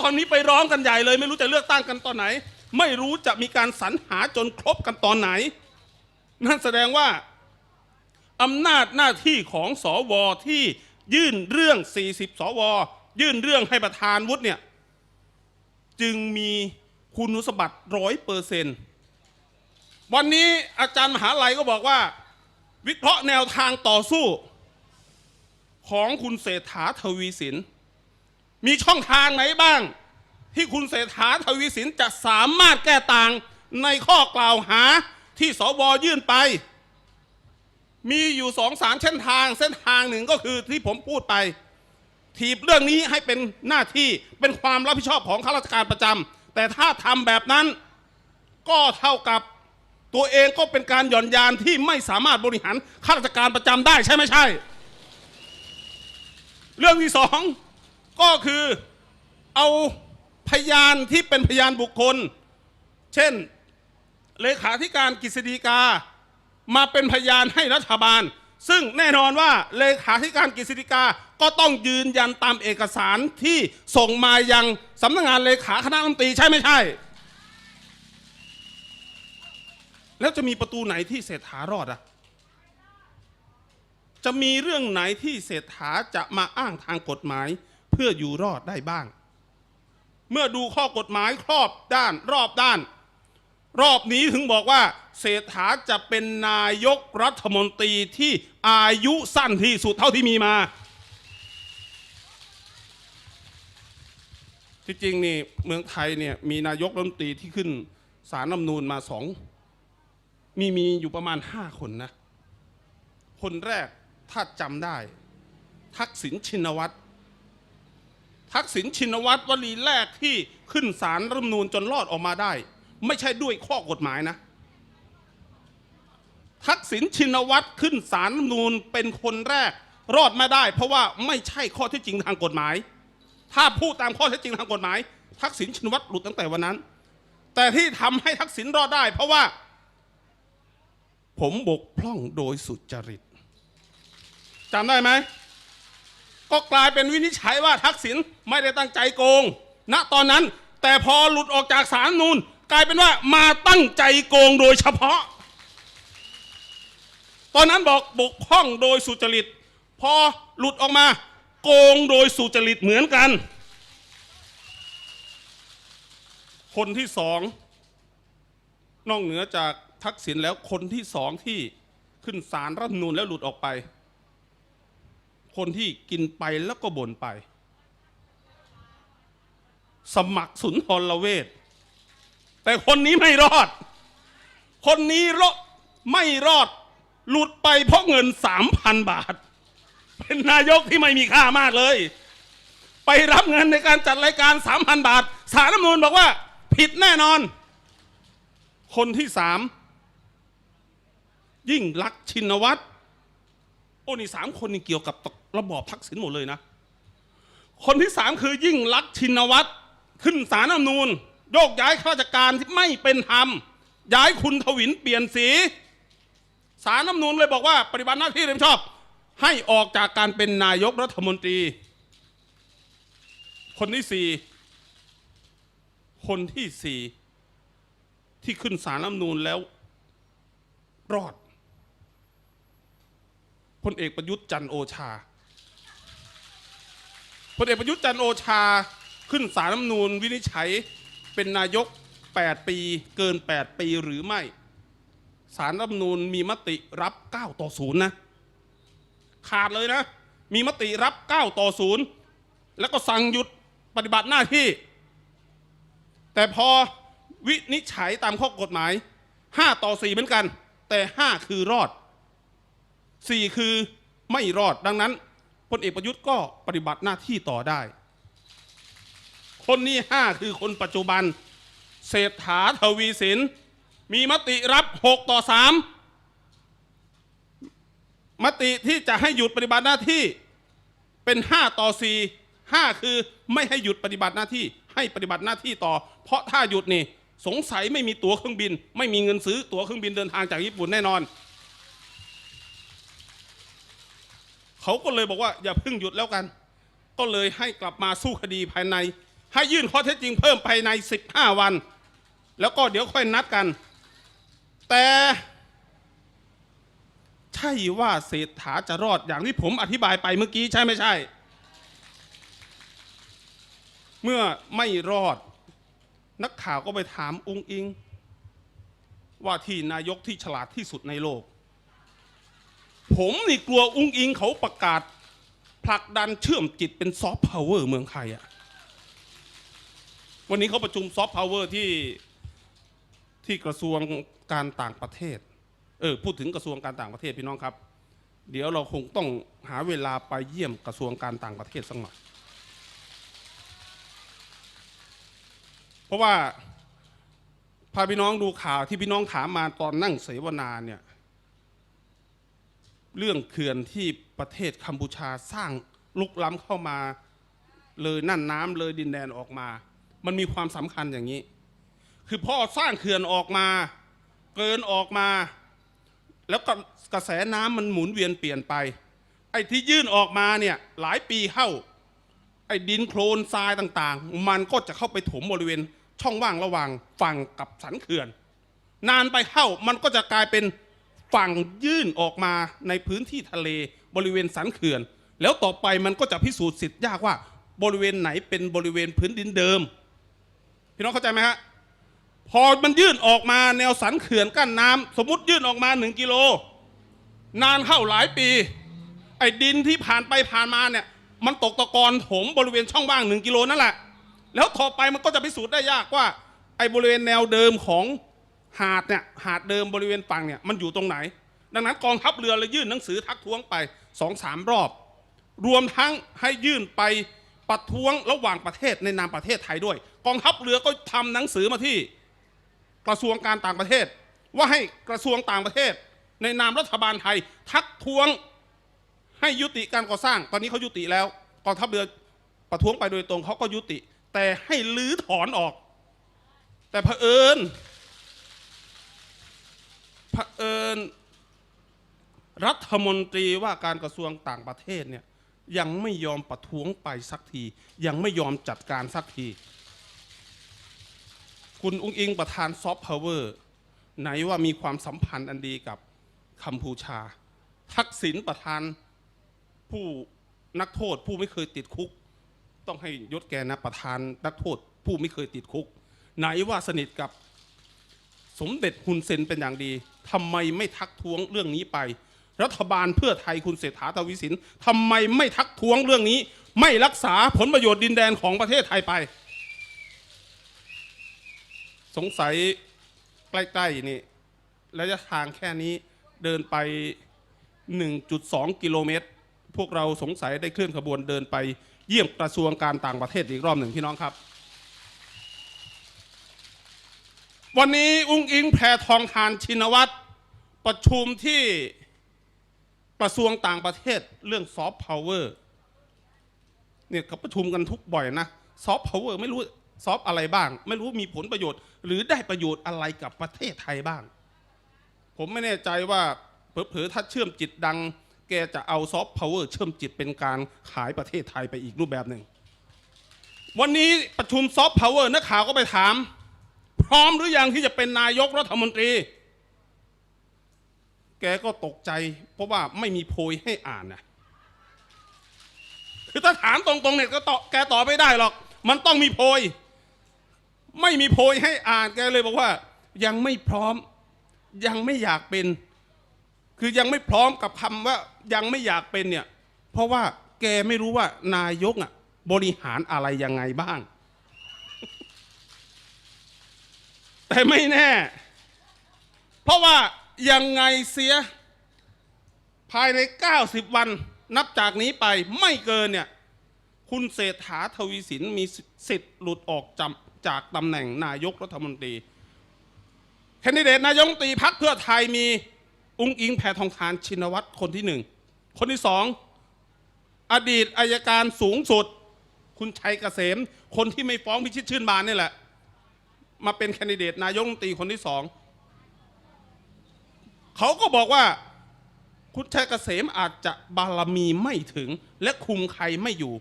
ตอนนี้ไปร้องกันใหญ่เลย ไม่รู้จะเลือกตั้งกันตอนไหน ไม่รู้จะมีการสรรหาจนครบกันตอนไหน นั่นแสดงว่าอำนาจหน้าที่ของสอวอที่ยื่นเรื่อง 40 สว ยื่นเรื่องให้ประธานวุฒิเนี่ย จึงมีคุณสมบัติร้อยเปอร์เซนต์วันนี้อาจารย์มหาลัยก็บอกว่า วิเคราะห์แนวทางต่อสู้ ของคุณเศรษฐาทวีสิน มีช่องทางไหนบ้าง ที่คุณเศรษฐาทวีสินจะสามารถแก้ต่างในข้อกล่าวหาที่สวยื่นไป มีอยู่สองสามเส้นทาง เส้นทางหนึ่งก็คือที่ผมพูดไป ถีบเรื่องนี้ให้เป็นหน้าที่เป็นความรับผิดชอบของข้าราชการประจำแต่ถ้าทำแบบนั้นก็เท่ากับตัวเองก็เป็นการหย่อนยานที่ไม่สามารถบริหารข้าราชการประจำได้ใช่ไม่ใช่ เรื่องที่สอง ก็คือเอาพยานที่เป็นพยานบุคคล เช่นเลขาธิการกฤษฎีกา มาเป็นพยานให้รัฐบาล ซึ่งแน่นอนว่าเลขาธิการกฤษฎีกาก็ต้องยืนยันตามเอกสารที่ส่งมายังสำนักงานเลขาคณะรัฐมนตรีใช่ไม่ใช่ แล้วจะมีประตูไหนที่เศรษฐารอดอะจะมีเรื่องไหนที่เศรษฐาจะมาอ้างทางกฎหมาย เพื่ออยู่รอดได้บ้าง เมื่อดูข้อกฎหมายครอบด้านรอบด้าน รอบนี้ถึงบอกว่า เศรษฐาจะเป็นนายกรัฐมนตรีที่อายุสั้นที่สุดเท่าที่มีมาที่จริงนี่เมืองไทยเนี่ยมีนายกรัฐมนตรีที่ขึ้นสารน้ำนูนมาสองมีมีอยู่ประมาณห้าคนนะ คนแรกถ้าจำได้ ทักษิณชินวัตร ทักษิณชินวัตรวลีแรกที่ขึ้นสารรัฐธรรมนูญจนรอดออกมาได้ ไม่ใช่ด้วยข้อกฎหมายนะ ทักษิณชินวัตรขึ้นสารรัฐธรรมนูญเป็นคนแรกรอดมาได้ เพราะว่าไม่ใช่ข้อเท็จจริงทางกฎหมาย ถ้าพูดตามข้อเท็จจริงทางกฎหมาย ทักษิณชินวัตรหลุดตั้งแต่วันนั้น แต่ที่ทำให้ทักษิณรอดได้ เพราะว่า ผมบกพร่องโดยสุจริตจำได้ไหม ก็กลายเป็นวินิจฉัยว่าทักษิณไม่ได้ตั้งใจโกง ณตอนนั้นแต่พอหลุดออกจากศาลนูนกลายเป็นว่ามาตั้งใจโกงโดยเฉพาะ ตอนนั้นบอกบกพร่องโดยสุจริต พอหลุดออกมา โกงโดยสุจริตเหมือนกัน คนที่สองนอกเหนือจากทักษิณแล้วคนที่สองที่ขึ้นศาลรัฐนูนแล้วหลุดออกไป คนที่กินไปแล้วก็บ่นไป สมัครสุนทรเวชแต่คนนี้ไม่รอด คนนี้รอดไม่รอด หลุดไปเพราะเงินสามพันบาท เป็นนายกที่ไม่มีค่ามากเลย ไปรับเงินในการจัดรายการสามพันบาท สารรัฐมนูญบอกว่า ผิดแน่นอน คนที่สามยิ่งลักษณ์ชินวัตร อ้นี่สามคนนี่เกี่ยวกับระบอบทักษิณหมดเลยนะ คนที่สามคือยิ่งลักษณ์ชินวัตรขึ้นสารรัฐธรรมนูญโยกย้ายข้าราชการที่ไม่เป็นธรรม ย้ายคุณทวินเปลี่ยนสี สารรัฐธรรมนูญเลยบอกว่า ปฏิบัติหน้าที่โดยมชอบ ให้ออกจากการเป็นนายกรัฐมนตรี คนที่สี่คนที่สี่ที่ขึ้นสารรัฐธรรมนูญแล้วรอด พลเอกประยุทธ์จันโอชาพลเอกประยุทธ์จันโอชาขึ้นสารรัฐมนูญวินิจฉัยเป็นนายก 8 ปีเกิน 8 ปีหรือไม่สารรัฐมนูญมีมติรับ 9 ต่อ0นะขาดเลยนะ มีมติรับ 9 ต่อ0แล้วก็สั่งหยุดปฏิบัติหน้าที่ แต่พอวินิจฉัยตามข้อกฎหมาย 5 ต่อ 4 เหมือนกัน แต่ 5 คือรอด สี่คือไม่รอดดังนั้นพลเอกประยุทธ์ก็ปฏิบัติหน้าที่ต่อได้ คนนี้ห้าคือคนปัจจุบัน เศรษฐาทวีสิน มีมติรับหกต่อสามมติที่จะให้หยุดปฏิบัติหน้าที่เป็นห้าต่อสี่ห้าคือไม่ให้หยุดปฏิบัติหน้าที่ให้ปฏิบัติหน้าที่ต่อ เพราะถ้าหยุดนี่สงสัยไม่มีตั๋วเครื่องบิน ไม่มีเงินซื้อตั๋วเครื่องบินเดินทางจากญี่ปุ่นแน่นอน เขาก็เลยบอกว่าอย่าเพิ่งหยุดแล้วกัน ก็เลยให้กลับมาสู้คดีภายใน ให้ยื่นข้อเท็จจริงเพิ่มภายใน 15 วัน แล้วก็เดี๋ยวค่อยนัดกัน แต่ใช่ว่าเศรษฐาจะรอดอย่างที่ผมอธิบายไปเมื่อกี้ใช่ไม่ใช่ เมื่อไม่รอด นักข่าวก็ไปถามองค์อิง ว่าที่นายกที่ฉลาดที่สุดในโลก ผมนี่กลัวอุ้งอิงเขาประกาศ ผลักดันเชื่อมจิตเป็นซอฟต์พาวเวอร์เมืองไทยอะวันนี้เขาประชุมซอฟต์พาวเวอร์ที่ที่กระทรวงการต่างประเทศ เออ พูดถึงกระทรวงการต่างประเทศพี่น้องครับ เดี๋ยวเราคงต้องหาเวลาไปเยี่ยมกระทรวงการต่างประเทศสักหน่อยเพราะว่าพาพี่น้องดูข่าวที่พี่น้องถามมาตอนนั่งเสวนาเนี่ย เรื่องเขื่อนที่ประเทศกัมพูชาสร้างลุกล้ำเข้ามา เลยนั่นน้ำเลยดินแดนออกมา มันมีความสำคัญอย่างนี้ คือพ่อสร้างเขื่อนออกมา เกินออกมา แล้วก็กระแสน้ำมันหมุนเวียนเปลี่ยนไป ไอ้ที่ยื่นออกมาเนี่ยหลายปีเข้า ไอ้ดินโคลนทรายต่างๆ มันก็จะเข้าไปถมบริเวณช่องว่างระหว่างฝั่งกับสันเขื่อน นานไปเข้ามันก็จะกลายเป็น ฝั่งยื่นออกมาในพื้นที่ทะเลบริเวณสันเขื่อน แล้วต่อไปมันก็จะพิสูจน์สิทธิ์ยากว่า บริเวณไหนเป็นบริเวณพื้นดินเดิม พี่น้องเข้าใจไหมฮะพอมันยื่นออกมาแนวสันเขื่อนกั้นน้ำสมมติยื่นออกมาหนึ่งกิโล นานเข้าหลายปี ไอ้ดินที่ผ่านไปผ่านมาเนี่ย มันตกตะกอนถมบริเวณช่องว่างหนึ่งกิโลนั่นแหละแล้วต่อไปมันก็จะพิสูจน์ได้ยากว่า ไอ้บริเวณแนวเดิมของ หาดเนี่ยหาดเดิมบริเวณฝั่งเนี่ยมันอยู่ตรงไหน ดังนั้นกองทัพเรือเลยยื่นหนังสือทักท้วงไปสองสามรอบ รวมทั้งให้ยื่นไปประท้วงระหว่างประเทศในนามประเทศไทยด้วย กองทัพเรือก็ทำหนังสือมาที่กระทรวงการต่างประเทศ ว่าให้กระทรวงต่างประเทศ ในนามรัฐบาลไทย ทักท้วงให้ยุติการก่อสร้าง ตอนนี้เขายุติแล้วกองทัพเรือประท้วงไปโดยตรงเขาก็ยุติ แต่ให้ลื้อถอนออก แต่เผอิญ ผอิญรัฐมนตรีว่าการกระทรวงต่างประเทศเนี่ยยังไม่ยอมประท้วงไปสักที ยังไม่ยอมจัดการสักที คุณอุ้งอิงประธานซอฟต์พาวเวอร์ไหนว่ามีความสัมพันธ์อันดีกับกัมพูชา ทักษิณประธานผู้นักโทษผู้ไม่เคยติดคุก ต้องให้ยศแกนะประธานนักโทษผู้ไม่เคยติดคุก ไหนว่าสนิทกับ สมเด็จฮุนเซนเป็นอย่างดีทำไมไม่ทักท้วงเรื่องนี้ไป รัฐบาลเพื่อไทยคุณเศรษฐาทวีสินทำไมไม่ทักท้วงเรื่องนี้ ไม่รักษาผลประโยชน์ดินแดนของประเทศไทยไป สงสัยใกล้ๆนี่ระยะทางแค่นี้เดินไป 1.2 กิโลเมตร พวกเราสงสัยได้เคลื่อนขบวนเดินไปเยี่ยมกระทรวงการต่างประเทศอีกรอบหนึ่งพี่น้องครับ วันนี้อุ้งอิงแพทองทานชินวัตรประชุมที่กระทรวงต่างประเทศเรื่องซอฟต์พาวเวอร์เนี่ยเขาประชุมกันทุกบ่อยนะซอฟต์พาวเวอร์ไม่รู้ซอฟต์อะไรบ้าง ไม่รู้มีผลประโยชน์ หรือได้ประโยชน์อะไรกับประเทศไทยบ้าง ผมไม่แน่ใจว่าเผลอๆถ้าเชื่อมจิตดัง แกจะเอาซอฟต์พาวเวอร์เชื่อมจิตเป็นการขายประเทศไทยไปอีกรูปแบบหนึ่งวันนี้ประชุมซอฟต์พาวเวอร์นักข่าวก็ไปถาม พร้อมหรือยังที่จะเป็นนายกรัฐมนตรี แกก็ตกใจ เพราะว่าไม่มีโพยให้อ่านนะคือถ้าถามตรงๆเนี่ยก็ตอบแกตอบไม่ได้หรอก มันต้องมีโพย ไม่มีโพยให้อ่านแกเลยบอกว่า ยังไม่พร้อม ยังไม่อยากเป็น คือยังไม่พร้อมกับคำว่า ยังไม่อยากเป็นเนี่ย เพราะว่าแกไม่รู้ว่านายกอะ บริหารอะไรยังไงบ้าง แต่ไม่แน่ เพราะว่ายังไงเสียภายใน 90 วันนับจากนี้ไปไม่เกินเนี่ย คุณเศรษฐาทวีสินมีสิทธิ์หลุดออกจำจากตำแหน่งนายกรัฐมนตรีแคนดิเดตนายกรัฐมนตรีพักเพื่อไทยมีอุ้งอิงแพทองทานชินวัตรคนที่หนึ่ง คนที่สอง อดีตอายการสูงสุด คุณชัยเกษม คนที่ไม่ฟ้องพิชิตชื่นบานนี่แหละ มาเป็นแคนดิเดตนายกรัฐมนตรีคนที่สองเขาก็บอกว่าคุณชัยเกษมอาจจะบารมีไม่ถึงและคุมใครไม่อยู่